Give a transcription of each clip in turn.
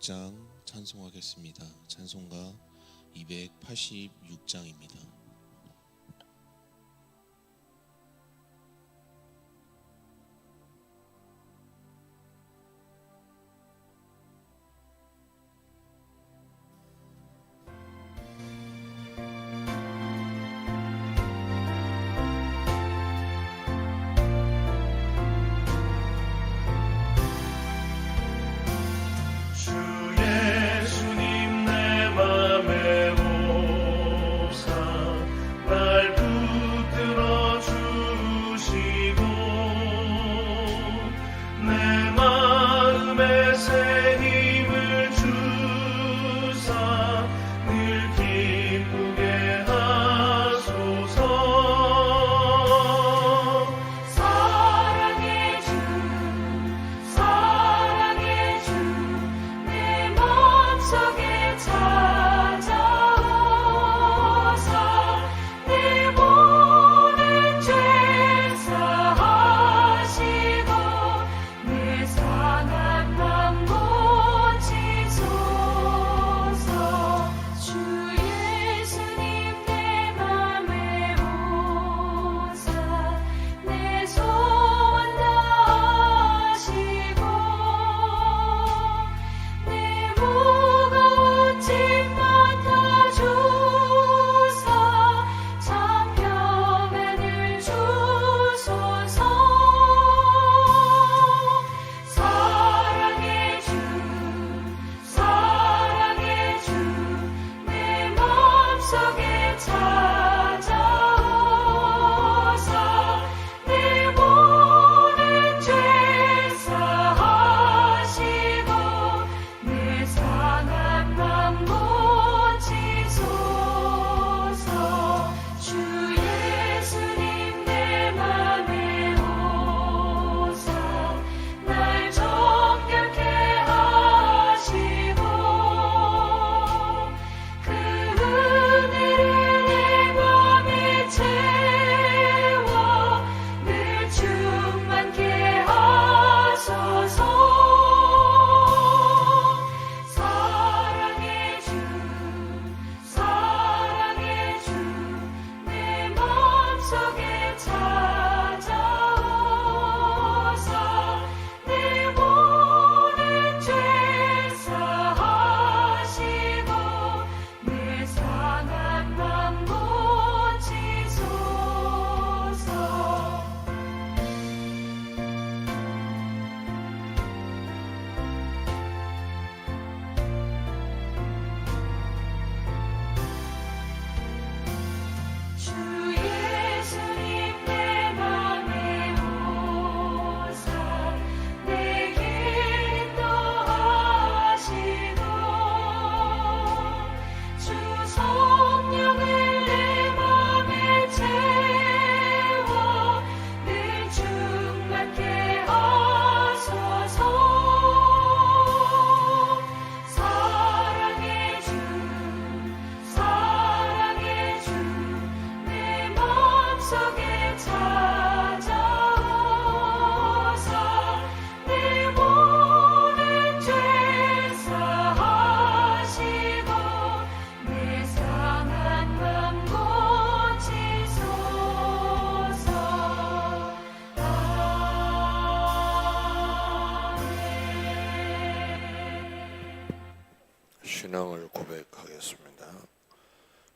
286장 찬송하겠습니다. 찬송가 286장입니다.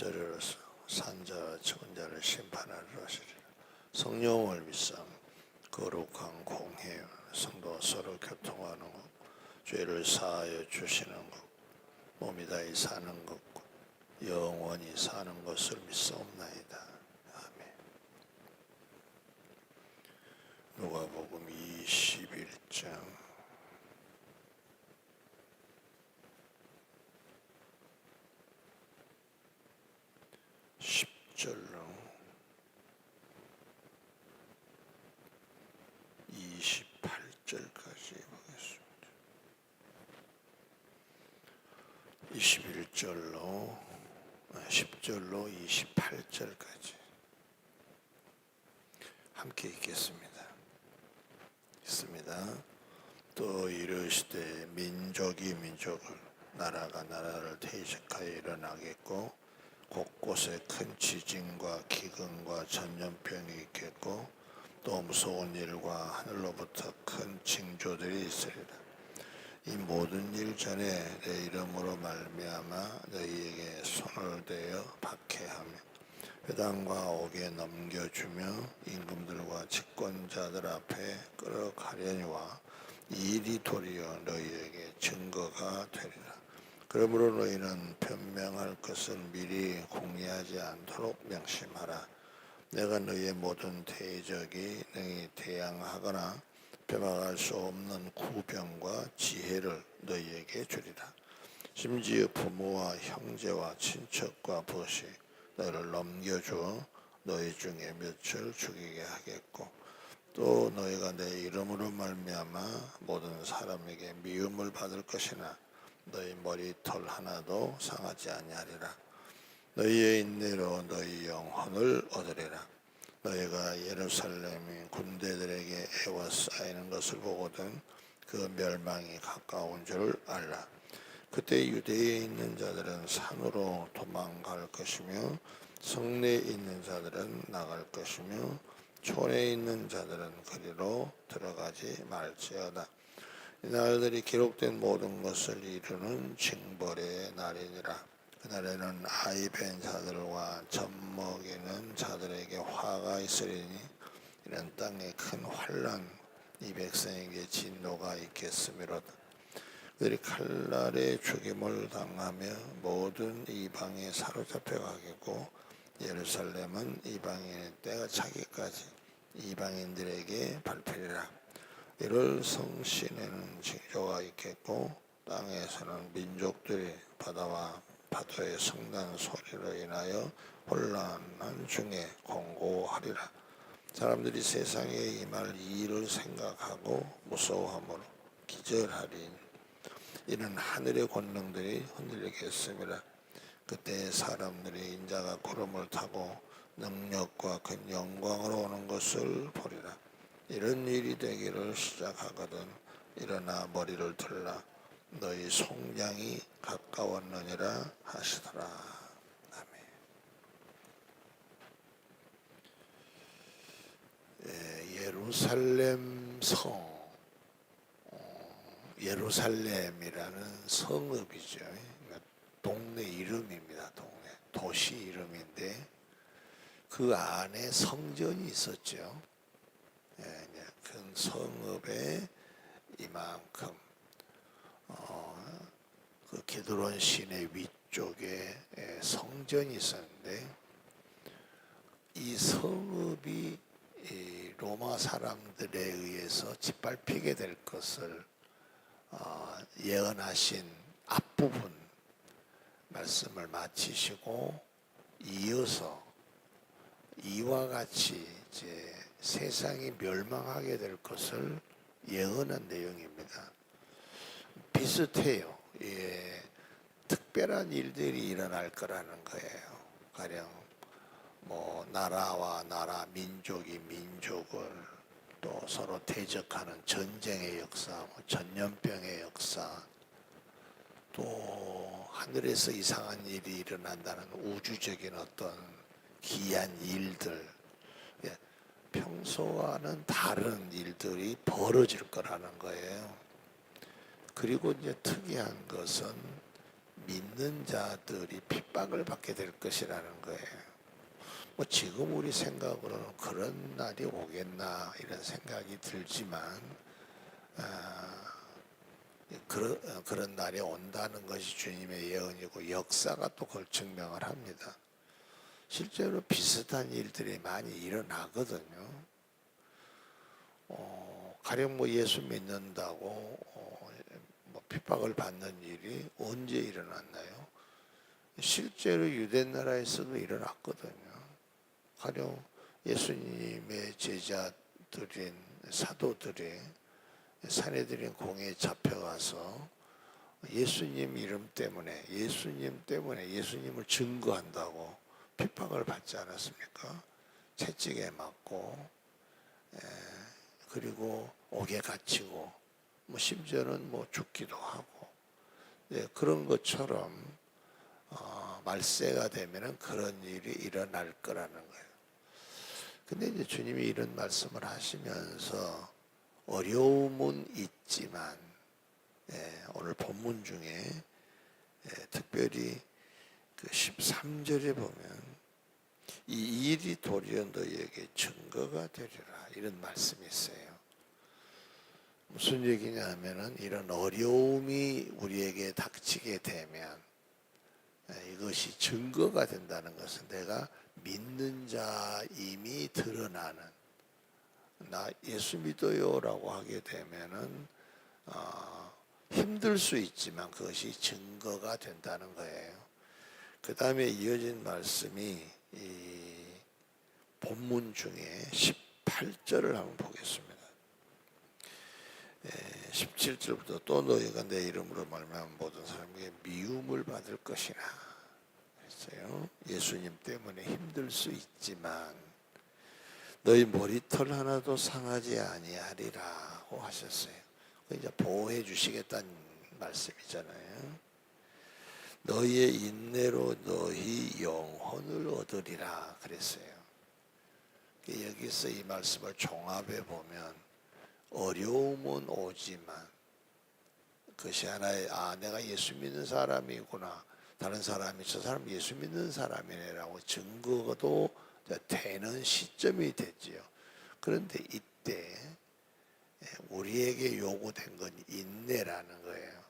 저리로서 산자와 죽은 자를 심판하리라 하시리라 성령을 믿삼 거룩한 공회 성도와 서로 교통하는 것 죄를 사하여 주시는 것 몸이 다히 사는 것과 영원히 사는 것을 믿사옵나이다. 아멘. 누가복음 21장 21절로 10절로 28절까지 함께 읽겠습니다. 있습니다. 또 이르시되 민족이 민족을 나라가 나라를 퇴직하여 일어나겠고 곳곳에 큰 지진과 기근과 전염병이 있겠고 또 무서운 일과 하늘로부터 큰 징조들이 있으리라. 이 모든 일 전에 내 이름으로 말미암아 너희에게 손을 대어 박해하며 회당과 옥에 넘겨주며 임금들과 집권자들 앞에 끌어가려니와 이 일이 도리어 너희에게 증거가 되리라. 그러므로 너희는 변명할 것을 미리 공개하지 않도록 명심하라. 내가 너희의 모든 대적이 너희 대항하거나 빼막할 수 없는 구병과 지혜를 너희에게 주리라. 심지어 부모와 형제와 친척과 벗이 너희를 넘겨주어 너희 중에 몇을 죽이게 하겠고 또 너희가 내 이름으로 말미암아 모든 사람에게 미움을 받을 것이나 너희 머리털 하나도 상하지 아니하리라. 너희의 인내로 너희 영혼을 얻으리라. 너희가 예루살렘이 군대들에게 애워싸이는 것을 보거든 그 멸망이 가까운 줄 알라. 그때 유대에 있는 자들은 산으로 도망갈 것이며 성내에 있는 자들은 나갈 것이며 촌에 있는 자들은 그리로 들어가지 말지어다. 이 날들이 기록된 모든 것을 이루는 징벌의 날이니라. 그날에는 아이 벤 자들과 젖먹이는 자들에게 화가 있으리니 이는 땅에 큰 환란 이 백성에게 진노가 있겠음이로다. 그들이 칼날에 죽임을 당하며 모든 이방에 사로잡혀 가겠고 예루살렘은 이방인의 때가 차기까지 이방인들에게 밟히리라. 이를 성신에는 징조가 있겠고 땅에서는 민족들이 바다와 파도의 성난 소리로 인하여 혼란한 중에 공고하리라. 사람들이 세상에 임할 이 일을 생각하고 무서워함으로 기절하리. 이는 하늘의 권능들이 흔들리겠습니다. 그때 사람들이 인자가 구름을 타고 능력과 큰 영광으로 오는 것을 보리라. 이런 일이 되기를 시작하거든 일어나 머리를 들라 너희 송장이 가까웠느니라 하시더라. 아멘. 예, 예루살렘 성, 어, 예루살렘이라는 성읍이죠. 그러니까 동네 이름입니다. 동네 도시 이름인데 그 안에 성전이 있었죠. 예, 큰 성읍에 이만큼 어, 그 게드론 시내 위쪽에 예, 성전이 있었는데 이 성읍이 이 로마 사람들에 의해서 짓밟히게 될 것을 어, 예언하신 앞부분 말씀을 마치시고 이어서 이와 같이 이제 세상이 멸망하게 될 것을 예언한 내용입니다. 비슷해요. 예, 특별한 일들이 일어날 거라는 거예요. 가령 뭐 나라와 나라, 민족이 민족을 또 서로 대적하는 전쟁의 역사, 뭐 전염병의 역사, 또 하늘에서 이상한 일이 일어난다는 우주적인 어떤 기이한 일들, 예, 평소와는 다른 일들이 벌어질 거라는 거예요. 그리고 이제 특이한 것은 믿는 자들이 핍박을 받게 될 것이라는 거예요. 뭐 지금 우리 생각으로는 그런 날이 오겠나 이런 생각이 들지만 아, 그런 어, 그런 날이 온다는 것이 주님의 예언이고 역사가 또 그걸 증명을 합니다. 실제로 비슷한 일들이 많이 일어나거든요. 어, 가령 뭐 예수 믿는다고 핍박을 받는 일이 언제 일어났나요? 실제로 유대 나라에서도 일어났거든요. 가령 예수님의 제자들인 사도들이 사내들인 공에 잡혀가서 예수님 이름 때문에 예수님 때문에 예수님을 증거한다고 핍박을 받지 않았습니까? 채찍에 맞고 에, 그리고 옥에 갇히고 뭐 심지어는 뭐 죽기도 하고 네, 그런 것처럼 어, 말세가 되면은 그런 일이 일어날 거라는 거예요. 근데 이제 주님이 이런 말씀을 하시면서 어려움은 있지만 예, 오늘 본문 중에 예, 특별히 그 13절에 보면 이 일이 도리어 너희에게 증거가 되리라 이런 말씀이 있어요. 무슨 얘기냐 하면은 이런 어려움이 우리에게 닥치게 되면 예, 이것이 증거가 된다는 것은 내가 믿는 자임이 드러나는 나 예수 믿어요라고 하게 되면은 어, 힘들 수 있지만 그것이 증거가 된다는 거예요. 그 다음에 이어진 말씀이 이 본문 중에 18절을 한번 보겠습니다. 17절부터 또 너희가 내 이름으로 말하면 모든 사람에게 미움을 받을 것이라 했어요. 예수님 때문에 힘들 수 있지만 너희 머리털 하나도 상하지 아니하리라고 하셨어요. 그 이제 보호해 주시겠다는 말씀이잖아요. 너희의 인내로 너희 영혼을 얻으리라 그랬어요. 여기서 이 말씀을 종합해 보면 어려움은 오지만 그것이 하나의 아 내가 예수 믿는 사람이구나 다른 사람이 저 사람 예수 믿는 사람이네라고 증거도 되는 시점이 됐지요. 그런데 이때 우리에게 요구된 건 인내라는 거예요.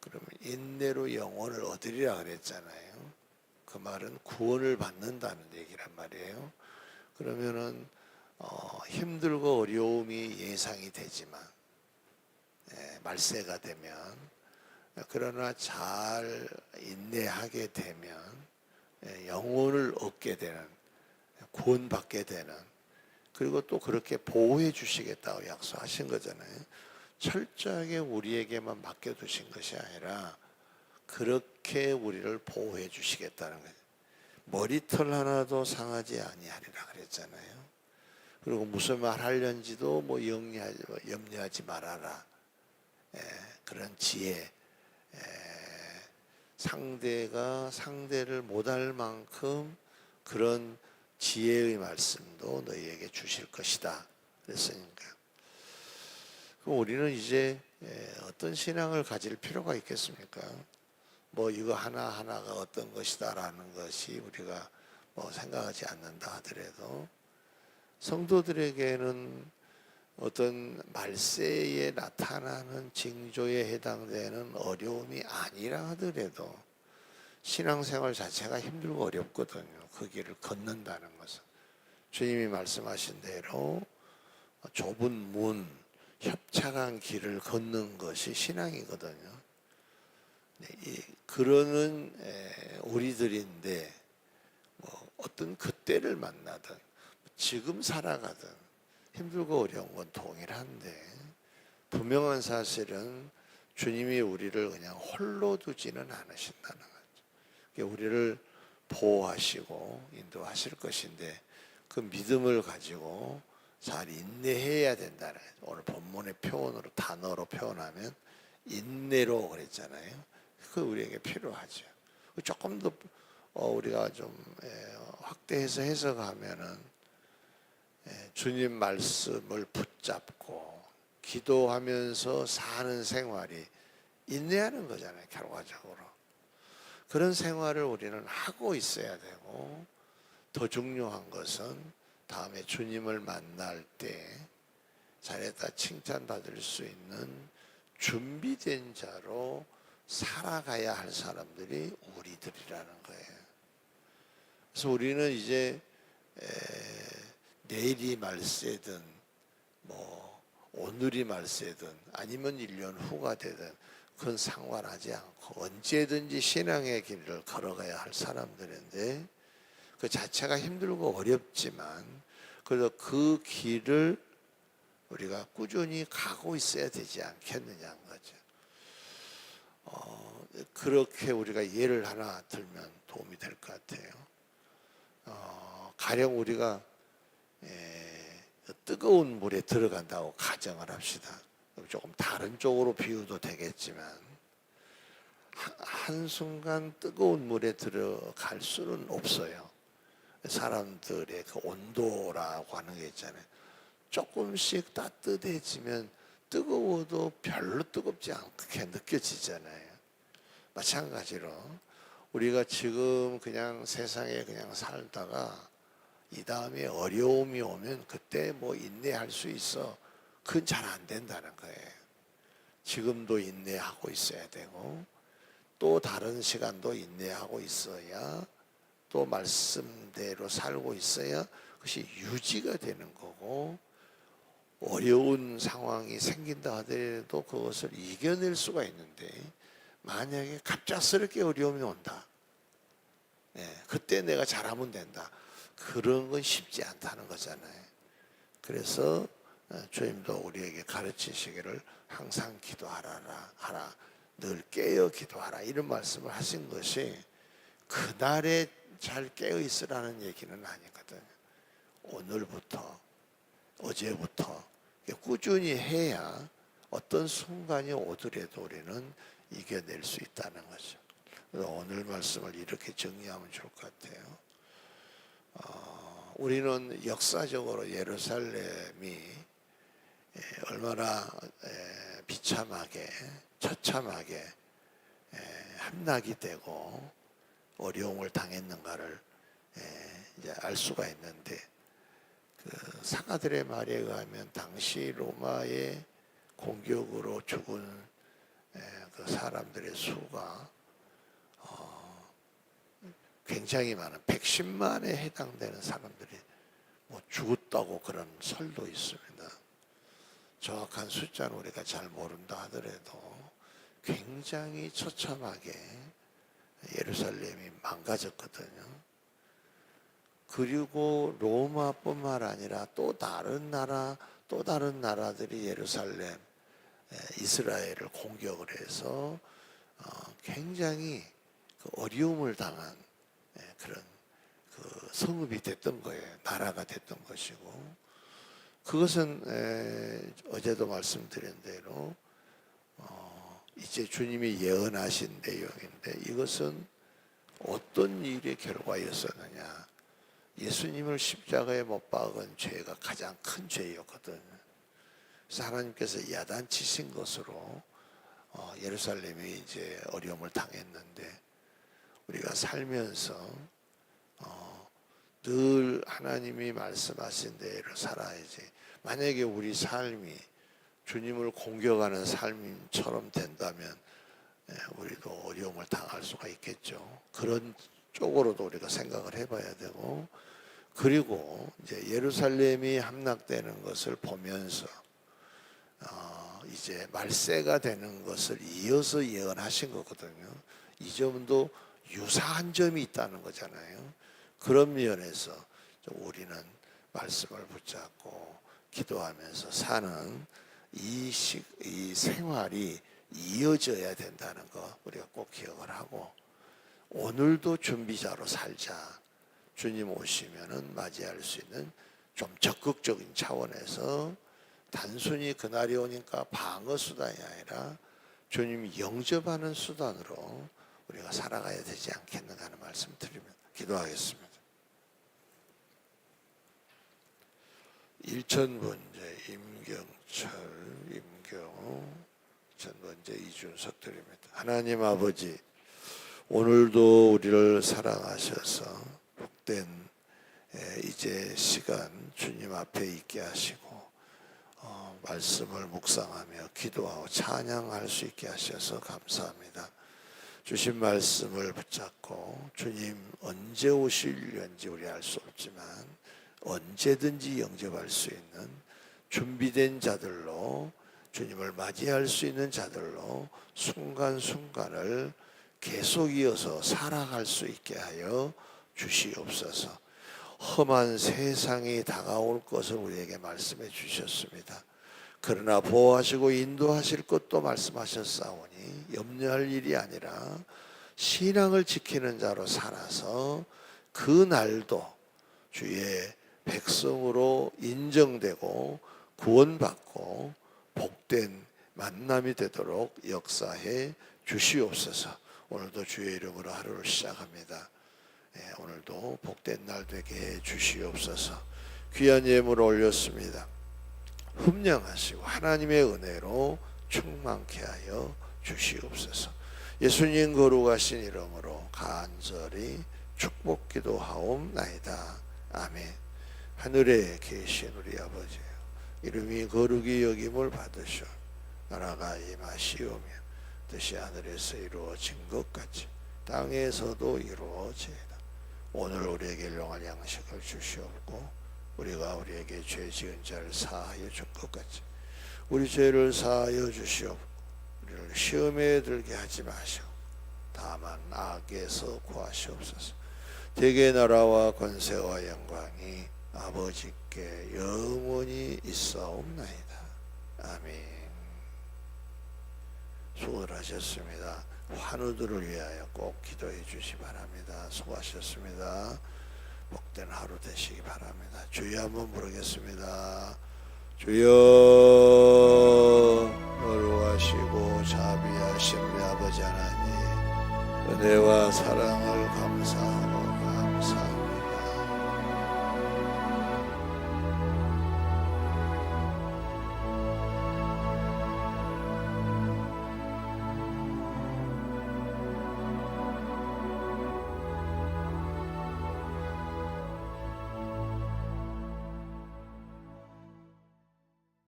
그러면 인내로 영혼을 얻으리라 그랬잖아요. 그 말은 구원을 받는다는 얘기란 말이에요. 그러면은 어, 힘들고 어려움이 예상이 되지만 예, 말세가 되면 그러나 잘 인내하게 되면 예, 영혼을 얻게 되는 구원받게 되는 그리고 또 그렇게 보호해 주시겠다고 약속하신 거잖아요. 철저하게 우리에게만 맡겨두신 것이 아니라 그렇게 우리를 보호해 주시겠다는 거예요. 머리털 하나도 상하지 아니하리라 그랬잖아요. 그리고 무슨 말 하려는지도 뭐 염려하지, 염려하지 말아라. 예, 그런 지혜. 예, 상대가 상대를 못할 만큼 그런 지혜의 말씀도 너희에게 주실 것이다. 그랬으니까. 그럼 우리는 이제 예, 어떤 신앙을 가질 필요가 있겠습니까? 뭐 이거 하나 하나가 어떤 것이다라는 것이 우리가 뭐 생각하지 않는다 하더라도 성도들에게는 어떤 말세에 나타나는 징조에 해당되는 어려움이 아니라 하더라도 신앙생활 자체가 힘들고 어렵거든요. 그 길을 걷는다는 것은 주님이 말씀하신 대로 좁은 문, 협착한 길을 걷는 것이 신앙이거든요. 네, 이 그러는 에, 우리들인데 뭐 어떤 그때를 만나든 지금 살아가든 힘들고 어려운 건 동일한데 분명한 사실은 주님이 우리를 그냥 홀로 두지는 않으신다는 거죠. 우리를 보호하시고 인도하실 것인데 그 믿음을 가지고 잘 인내해야 된다는 거죠. 오늘 본문의 표현으로 단어로 표현하면 인내로 그랬잖아요. 그 우리에게 필요하죠. 조금 더 어, 우리가 좀 예, 확대해서 해석하면은 예, 주님 말씀을 붙잡고 기도하면서 사는 생활이 인내하는 거잖아요, 결과적으로. 그런 생활을 우리는 하고 있어야 되고 더 중요한 것은 다음에 주님을 만날 때 잘했다 칭찬받을 수 있는 준비된 자로 살아가야 할 사람들이 우리들이라는 거예요. 그래서 우리는 이제 에, 내일이 말세든 뭐 오늘이 말세든 아니면 1년 후가 되든 그건 상관하지 않고 언제든지 신앙의 길을 걸어가야 할 사람들인데 그 자체가 힘들고 어렵지만 그래서 그 길을 우리가 꾸준히 가고 있어야 되지 않겠느냐는 거죠. 어, 그렇게 우리가 예를 하나 들면 도움이 될 것 같아요. 어, 가령 우리가 에, 뜨거운 물에 들어간다고 가정을 합시다. 조금 다른 쪽으로 비유도 되겠지만 한- 한순간 뜨거운 물에 들어갈 수는 없어요. 사람들의 그 온도라고 하는 게 있잖아요. 조금씩 따뜻해지면 뜨거워도 별로 뜨겁지 않게 느껴지잖아요. 마찬가지로 우리가 지금 그냥 세상에 그냥 살다가 이 다음에 어려움이 오면 그때 뭐 인내할 수 있어. 그건 잘 안 된다는 거예요. 지금도 인내하고 있어야 되고 또 다른 시간도 인내하고 있어야 또 말씀대로 살고 있어야 그것이 유지가 되는 거고 어려운 상황이 생긴다 하더라도 그것을 이겨낼 수가 있는데 만약에 갑작스럽게 어려움이 온다. 예, 그때 내가 잘하면 된다. 그런 건 쉽지 않다는 거잖아요. 그래서 어, 주님도 우리에게 가르치시기를 항상 기도하라 하라 늘 깨어 기도하라 이런 말씀을 하신 것이 그날에 잘 깨어 있으라는 얘기는 아니거든요. 오늘부터 어제부터 꾸준히 해야 어떤 순간이 오더라도 우리는 이겨낼 수 있다는 거죠. 오늘 말씀을 이렇게 정리하면 좋을 것 같아요. 어, 우리는 역사적으로 예루살렘이 에, 얼마나 에, 비참하게 처참하게 에, 함락이 되고 어려움을 당했는가를 에, 이제 알 수가 있는데 그 사가들의 말에 의하면 당시 로마의 공격으로 죽은 에, 그 사람들의 수가 어, 굉장히 많은 110만에 해당되는 사람들이 뭐 죽었다고 그런 설도 있습니다. 정확한 숫자는 우리가 잘 모른다 하더라도 굉장히 처참하게 예루살렘이 망가졌거든요. 그리고 로마뿐만 아니라 또 다른 나라 또 다른 나라들이 예루살렘 에, 이스라엘을 공격을 해서 어, 굉장히 그 어려움을 당한 에, 그런 그 성읍이 됐던 거예요. 나라가 됐던 것이고 그것은 에, 어제도 말씀드린 대로 어, 이제 주님이 예언하신 내용인데 이것은 어떤 일의 결과였었느냐? 예수님을 십자가에 못 박은 죄가 가장 큰 죄였거든요. 그래서 하나님께서 야단치신 것으로 어, 예루살렘이 이제 어려움을 당했는데 우리가 살면서 어, 늘 하나님이 말씀하신 대로 살아야지. 만약에 우리 삶이 주님을 공격하는 삶처럼 된다면 예, 우리도 어려움을 당할 수가 있겠죠. 그런 쪽으로도 우리가 생각을 해봐야 되고 그리고 이제 예루살렘이 함락되는 것을 보면서 어, 이제 말세가 되는 것을 이어서 예언하신 거거든요. 이 점도 유사한 점이 있다는 거잖아요. 그런 면에서 좀 우리는 말씀을 붙잡고 기도하면서 사는 이, 시, 이 생활이 이어져야 된다는 거 우리가 꼭 기억을 하고 오늘도 준비자로 살자. 주님 오시면은 맞이할 수 있는 좀 적극적인 차원에서 단순히 그날이 오니까 방어 수단이 아니라 주님 영접하는 수단으로 우리가 살아가야 되지 않겠는가 하는 말씀 드리면 기도하겠습니다. 일천 번째 임경철 임경 천 번째 이준석 드립니다. 하나님 아버지 오늘도 우리를 사랑하셔서 복된 에, 이제 시간 주님 앞에 있게 하시고 어, 말씀을 묵상하며 기도하고 찬양할 수 있게 하셔서 감사합니다. 주신 말씀을 붙잡고 주님 언제 오실는지 우리 알 수 없지만 언제든지 영접할 수 있는 준비된 자들로 주님을 맞이할 수 있는 자들로 순간순간을 계속 이어서 살아갈 수 있게 하여 주시옵소서. 험한 세상이 다가올 것을 우리에게 말씀해 주셨습니다. 그러나 보호하시고 인도하실 것도 말씀하셨사오니 염려할 일이 아니라 신앙을 지키는 자로 살아서 그 날도 주의 백성으로 인정되고 구원받고 복된 만남이 되도록 역사해 주시옵소서. 오늘도 주의 이름으로 하루를 시작합니다. 예, 오늘도 복된 날 되게 해 주시옵소서. 귀한 예물을 올렸습니다. 흠령하시고 하나님의 은혜로 충만케 하여 주시옵소서. 예수님 거룩하신 이름으로 간절히 축복 기도하옵나이다. 아멘. 하늘에 계신 우리 아버지요 이름이 거룩이 여김을 받으시오 나라가 임하시오며 뜻이 하늘에서 이루어진 것 같이 땅에서도 이루어지이다. 오늘 우리에게 일용할 양식을 주시옵고 우리가 우리에게 죄 지은 자를 사하여 줄 것 같이 우리 죄를 사하여 주시옵고 우리를 시험에 들게 하지 마시고 다만 악에서 구하시옵소서. 대개 나라와 권세와 영광이 아버지께 영원히 있사옵나이다. 아멘. 수고하셨습니다. 환우들을 위하여 꼭 기도해 주시 바랍니다. 수고하셨습니다. 복된 하루 되시기 바랍니다. 주여 한번 부르겠습니다. 주여 어루하시고 자비하신 우리 아버지 하나님 은혜와 사랑을 감사하고.